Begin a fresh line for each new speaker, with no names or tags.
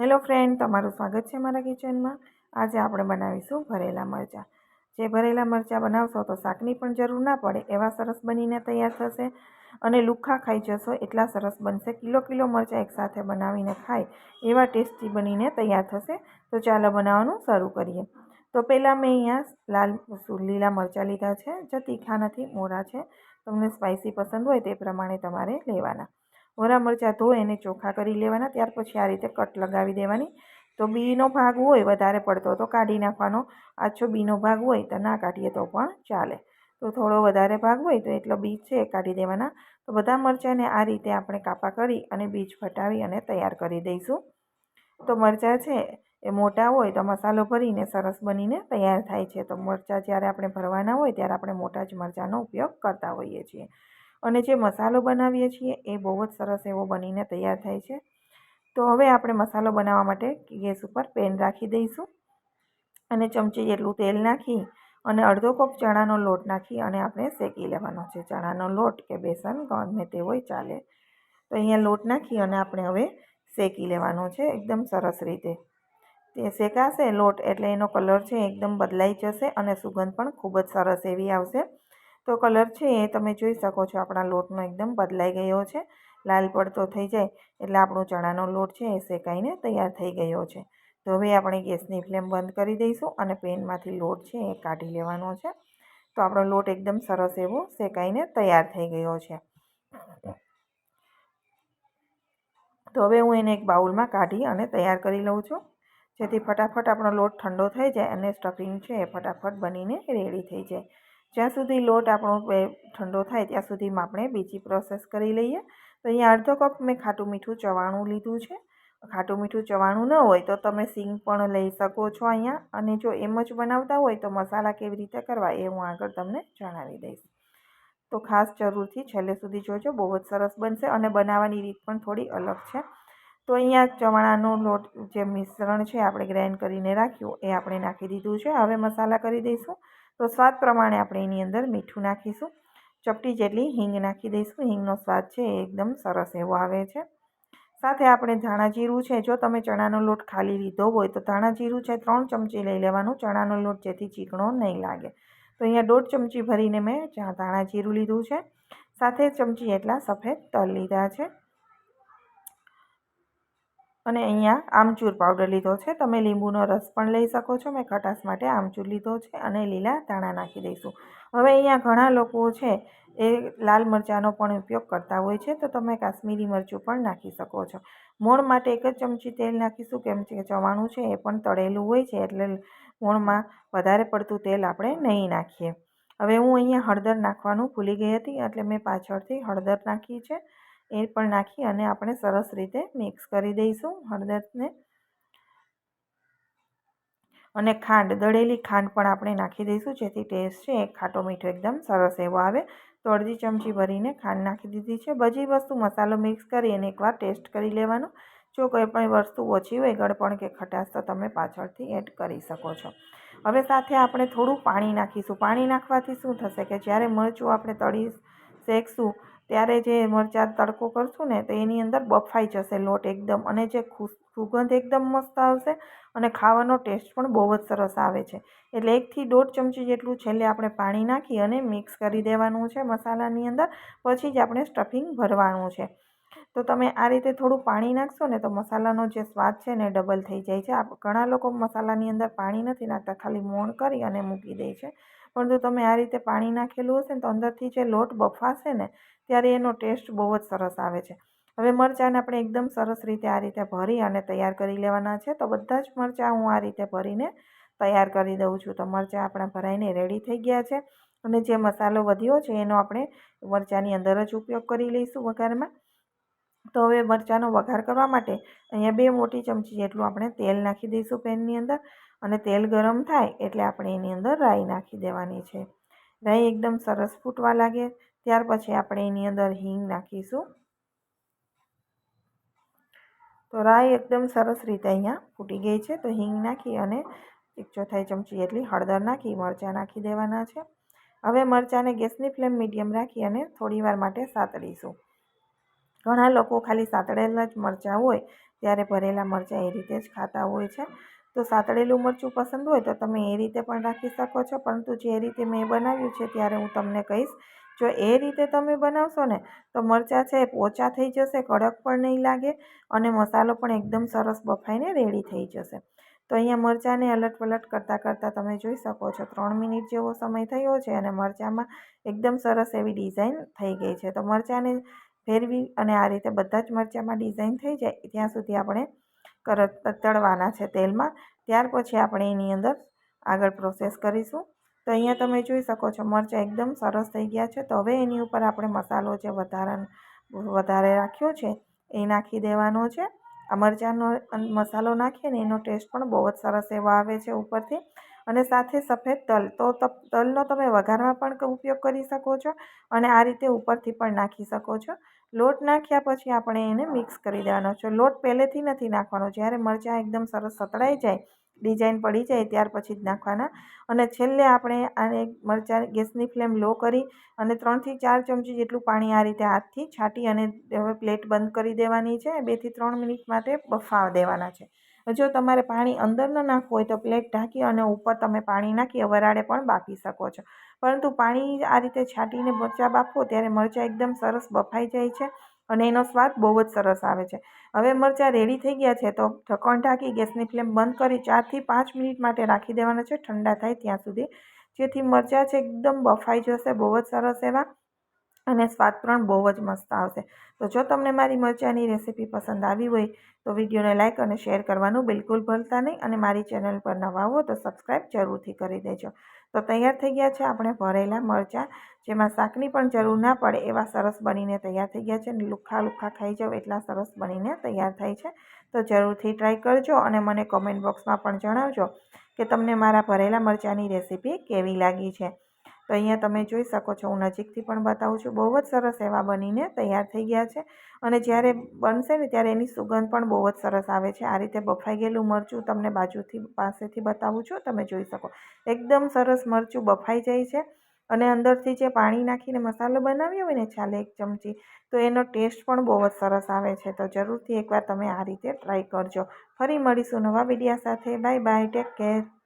Hello friend, તમારું સ્વાગત છે મારા કિચનમાં. આજે આપણે બનાવીશું ભરેલા મરચાં. જે ભરેલા મરચાં બનાવશો તો શાકની પણ જરૂર ના પડે, એવા સરસ બનીને તૈયાર થશે અને લુખ્ખા ખાઈ જશો, એટલા સરસ બનશે. કિલો કિલો મરચાં એકસાથે બનાવીને ખાય, એવા ટેસ્ટી બનીને તૈયાર થશે. તો ચાલો બનાવવાનું શરૂ કરીએ. તો પહેલાં મેં અહીંયા લાલ લીલા મરચાં લીધા છે. જે તીખા નથી મોરા છે. તમને સ્પાઇસી પસંદ હોય તે પ્રમાણે તમારે લેવાના. વરા મરચાં ધોઈ એને ચોખ્ખા કરી લેવાના, ત્યાર પછી આ રીતે કટ લગાવી દેવાની. તો બીનો ભાગ હોય વધારે પડતો તો કાઢી નાખવાનો. આછો બીનો ભાગ હોય તો ના કાઢીએ તો પણ ચાલે. તો થોડો વધારે ભાગ હોય તો એટલો બીજ છે એ કાઢી દેવાના. તો બધા મરચાંને આ રીતે આપણે કાપા કરી અને બીજ ફટાવી અને તૈયાર કરી દઈશું. તો મરચાં છે એ મોટા હોય તો મસાલો ભરીને સરસ બનીને તૈયાર થાય છે. તો મરચાં જ્યારે આપણે ભરવાના હોય ત્યારે આપણે મોટા જ મરચાંનો ઉપયોગ કરતા હોઈએ છીએ. અને જે મસાલો બનાવીએ છીએ એ બહુ જ સરસ એવો બનીને તૈયાર થાય છે. તો હવે આપણે મસાલો બનાવવા માટે ગેસ ઉપર પેન રાખી દઈશું અને ચમચી જેટલું તેલ નાખી અને અડધો કપ ચણાનો લોટ નાખી અને આપણે શેકી લેવાનો છે. ચણાનો લોટ કે બેસન ગમે તે હોય ચાલે. તો અહીંયા લોટ નાખી અને આપણે હવે શેકી લેવાનો છે એકદમ સરસ રીતે. તે શેકાશે લોટ એટલે એનો કલર છે એકદમ બદલાઈ જશે અને સુગંધ પણ ખૂબ જ સરસ એવી આવશે. તો કલર છે એ તમે જોઈ શકો છો. આપણા લોટનો એકદમ બદલાઈ ગયો છે. લાલ પડતો થઈ જાય એટલે આપણો ચણાનો લોટ છે એ શેકાઈને તૈયાર થઈ ગયો છે. તો હવે આપણે ગેસની ફ્લેમ બંધ કરી દઈશું અને પેનમાંથી લોટ છે એ કાઢી લેવાનો છે. તો આપણો લોટ એકદમ સરસ એવો શેકાઈને તૈયાર થઈ ગયો છે. તો હવે હું એને એક બાઉલમાં કાઢી અને તૈયાર કરી લઉં છું. જેથી ફટાફટ આપણો લોટ ઠંડો થઈ જાય અને સ્ટફિંગ છે એ ફટાફટ બનીને રેડી થઈ જાય. જ્યાં સુધી લોટ આપણો ઠંડો થાય ત્યાં સુધીમાં આપણે બીજી પ્રોસેસ કરી લઈએ. તો અહીંયા અડધો કપ મેં ખાટું મીઠું ચવાણું લીધું છે. ખાટું મીઠું ચવાણું ન હોય તો તમે સિંગ પણ લઈ શકો છો અહીંયા. અને જો એમ જ બનાવતા હોય તો મસાલા કેવી રીતે કરવા એ હું આગળ તમને જણાવી દઈશ. તો ખાસ જરૂરથી છેલ્લે સુધી જોજો, બહુ જ સરસ બનશે અને બનાવવાની રીત પણ થોડી અલગ છે. તો અહીંયા ચવાણાનો લોટ જે મિશ્રણ છે, આપણે ગ્રાઇન્ડ કરીને રાખ્યું, એ આપણે નાખી દીધું છે. હવે મસાલા કરી દઈશું. તો સ્વાદ પ્રમાણે આપણે એની અંદર મીઠું નાખીશું. ચપટી જેટલી હિંગ નાખી દઈશું. હિંગનો સ્વાદ છે એ એકદમ સરસ એવો આવે છે. સાથે આપણે ધાણા જીરું છે. જો તમે ચણાનો લોટ ખાલી લીધો હોય તો ધાણા જીરું છે ત્રણ ચમચી લઈ લેવાનું. ચણાનો લોટ જેથી ચીકણો નહીં લાગે. તો અહીંયા દોઢ ચમચી ભરીને મેં ધાણા જીરું લીધું છે. સાથે ચમચી એટલા સફેદ તલ લીધા છે. અને અહીંયા આમચૂર પાવડર લીધો છે. તમે લીંબુનો રસ પણ લઈ શકો છો. મેં ખટાશ માટે આમચૂર લીધો છે અને લીલા ધાણા નાખી દઈશું. હવે અહીંયા ઘણા લોકો છે એ લાલ મરચાંનો પણ ઉપયોગ કરતા હોય છે. તો તમે કાશ્મીરી મરચું પણ નાખી શકો છો. મોણ માટે એક જ ચમચી તેલ નાખીશું. કેમ કે ચવાણું છે એ પણ તળેલું હોય છે એટલે મોણમાં વધારે પડતું તેલ આપણે નહીં નાખીએ. હવે હું અહીંયા હળદર નાખવાનું ભૂલી ગઈ હતી. એટલે મેં પાછળથી હળદર નાખી છે. એ પણ નાખી અને આપણે સરસ રીતે મિક્સ કરી દઈશું હળદરને. અને ખાંડ, દળેલી ખાંડ પણ આપણે નાખી દઈશું, જેથી ટેસ્ટ છે, એ ખાટો મીઠો એકદમ સરસ એવો આવે. તો અડધી ચમચી ભરીને ખાંડ નાખી દીધી છે. બધી વસ્તુ મસાલો મિક્સ કરી અને એકવાર ટેસ્ટ કરી લેવાનો. જો કોઈ પણ વસ્તુ ઓછી હોય, ગળપણ કે ખટાશ, તો તમે પાછળથી એડ કરી શકો છો. હવે સાથે આપણે થોડું પાણી નાખીશું. પાણી નાખવાથી શું થશે કે જ્યારે મરચું આપણે તળી શેકશું ત્યારે જે મરચાં તડકો કરશું ને, તો એની અંદર બફાઈ જશે લોટ એકદમ. અને જે સુગંધ એકદમ મસ્ત આવશે અને ખાવાનો ટેસ્ટ પણ બહુ જ સરસ આવે છે. એટલે એકથી દોઢ ચમચી જેટલું છેલ્લે આપણે પાણી નાખી અને મિક્સ કરી દેવાનું છે મસાલાની અંદર. પછી જ આપણે સ્ટફિંગ ભરવાનું છે. તો તમે આ રીતે થોડું પાણી નાખશો ને, તો મસાલાનો જે સ્વાદ છે ને ડબલ થઈ જાય છે. ઘણા લોકો મસાલાની અંદર પાણી નથી નાખતા, ખાલી મોણ કરી અને મૂકી દે છે. પરંતુ તમે આ રીતે પાણી નાખેલું હશે ને તો અંદરથી જે લોટ બફાશે ને ત્યારે એનો ટેસ્ટ બહુ જ સરસ આવે છે. હવે મરચાંને આપણે એકદમ સરસ રીતે આ રીતે ભરી અને તૈયાર કરી લેવાના છે. તો બધા જ મરચાં હું આ રીતે ભરીને તૈયાર કરી દઉં છું. તો મરચાં આપણા ભરાઈને રેડી થઈ ગયા છે. અને જે મસાલો વધ્યો છે એનો આપણે મરચાંની અંદર જ ઉપયોગ કરી લઈશું વઘારમાં. તો હવે મરચાંનો વઘાર કરવા માટે અહીંયા બે મોટી ચમચી જેટલું આપણે તેલ નાખી દઈશું પેનની અંદર અને તેલ ગરમ થાય એટલે આપણે એની અંદર રાઈ નાખી દેવાની છે. રાઈ એકદમ સરસ ફૂટવા લાગે, ત્યાર પછી આપણે એની અંદર હિંગ નાખીશું. તો રાઈ એકદમ સરસ રીતે અહીંયા ફૂટી ગઈ છે, તો હિંગ નાખી અને એક ચોથાઈ ચમચી એટલી હળદર નાખી, મરચાં નાખી દેવાના છે. હવે મરચાંને ગેસની ફ્લેમ મીડિયમ રાખી અને થોડીવાર માટે સાતળીશું ઘણા લોકો ખાલી સાતળેલા જ મરચાં હોય, ત્યારે ભરેલા મરચાં એ રીતે જ ખાતા હોય છે. તો સાતળેલું મરચું પસંદ હોય તો તમે એ રીતે પણ રાખી શકો છો. પરંતુ જે રીતે મેં બનાવ્યું છે ત્યારે હું તમને કહીશ, જો એ રીતે તમે બનાવશો ને, તો મરચાં છે એ પોચા થઈ જશે, કડક પણ નહીં લાગે અને મસાલો પણ એકદમ સરસ બફાઈને રેડી થઈ જશે. તો અહીંયા મરચાંને અલટ પલટ કરતાં કરતાં તમે જોઈ શકો છો, ત્રણ મિનિટ જેવો સમય થયો છે અને મરચાંમાં એકદમ સરસ એવી ડિઝાઇન થઈ ગઈ છે. તો મરચાંને ફેરવી અને આ રીતે બધા જ મરચાંમાં ડિઝાઇન થઈ જાય ત્યાં સુધી આપણે કર, તળવાના છે તેલમાં. ત્યાર પછી આપણે એની અંદર આગળ પ્રોસેસ કરીશું. તો અહીંયા તમે જોઈ શકો છો મરચાં એકદમ સરસ થઈ ગયા છે. તો હવે એની ઉપર આપણે મસાલો જે વધારા વધારે રાખ્યો છે એ નાખી દેવાનો છે. આ મરચાંનો મસાલો નાખીએ ને એનો ટેસ્ટ પણ બહુ જ સરસ એવો આવે છે ઉપરથી. અને સાથે સફેદ તલ. તો તલનો તમે વઘારમાં પણ ઉપયોગ કરી શકો છો અને આ રીતે ઉપરથી પણ નાખી શકો છો. લોટ નાખ્યા પછી આપણે એને મિક્સ કરી દેવાનો છે. લોટ પહેલેથી નથી નાખવાનો. જ્યારે મરચાં એકદમ સરસ સતળાઈ જાય, ડિઝાઇન પડી જાય ત્યાર પછી જ નાખવાના. અને છેલ્લે આપણે આને મરચાં ગેસની ફ્લેમ લો કરી અને ત્રણથી ચાર ચમચી જેટલું પાણી આ રીતે હાથથી છાંટી અને હવે પ્લેટ બંધ કરી દેવાની છે. બેથી ત્રણ મિનિટ માટે બફાવા દેવાના છે. જો તમારે પાણી અંદર ન નાખવું હોય તો પ્લેટ ઢાંકી અને ઉપર તમે પાણી નાખી વરાળે પણ બાફી શકો છો. પરંતુ પાણી આ રીતે છાંટીને મરચાં બાફો ત્યારે મરચાં એકદમ સરસ બફાઈ જાય છે અને એનો સ્વાદ બહુ જ સરસ આવે છે. હવે મરચાં રેડી થઈ ગયા છે તો ઢક્કણ ઢાંકી ગેસની ફ્લેમ બંધ કરી ચારથી પાંચ મિનિટ માટે રાખી દેવાના છે. ઠંડા થાય ત્યાં સુધી. જેથી મરચાં છે એકદમ બફાઈ જશે, બહુ જ સરસ એવા. અને સ્વાદ પણ બહુ જ મસ્ત આવશે. તો જો તમને મારી મરચાંની રેસીપી પસંદ આવી હોય, તો વિડીયોને લાઇક અને શેર કરવાનું બિલકુલ ભૂલતા નહીં અને મારી ચેનલ પર નવા હો તો સબસ્ક્રાઈબ જરૂરથી કરી દેજો. તો તૈયાર થઈ ગયા છે આપણે ભરેલા મરચાં, જેમાં શાકની પણ જરૂર ના પડે એવા સરસ બનીને તૈયાર થઈ ગયા છે અને લુખ્ખા લુખ્ખા ખાઈ જાવ એટલા સરસ બનીને તૈયાર થાય છે. તો જરૂરથી ટ્રાય કરજો અને મને કોમેન્ટ બોક્સમાં પણ જણાવજો કે તમને મારા ભરેલા મરચાંની રેસીપી કેવી લાગી છે. તો અહીંયા તમે જોઈ શકો છો, હું નજીકથી પણ બતાવું છું. બહુ જ સરસ એવા બનીને તૈયાર થઈ ગયા છે. અને જ્યારે બનશે ને ત્યારે એની સુગંધ પણ બહુ જ સરસ આવે છે. આ રીતે બફાઈ ગયેલું મરચું તમને બાજુથી, પાસેથી બતાવું છું, તમે જોઈ શકો. એકદમ સરસ મરચું બફાઈ જાય છે. અને અંદરથી જે પાણી નાખીને મસાલો બનાવ્યો હોય ને, છાલે એક ચમચી, તો એનો ટેસ્ટ પણ બહુ જ સરસ આવે છે. તો જરૂરથી એકવાર તમે આ રીતે ટ્રાય કરજો. ફરી મળીશું નવા વિડીયા સાથે. Bye bye, take care.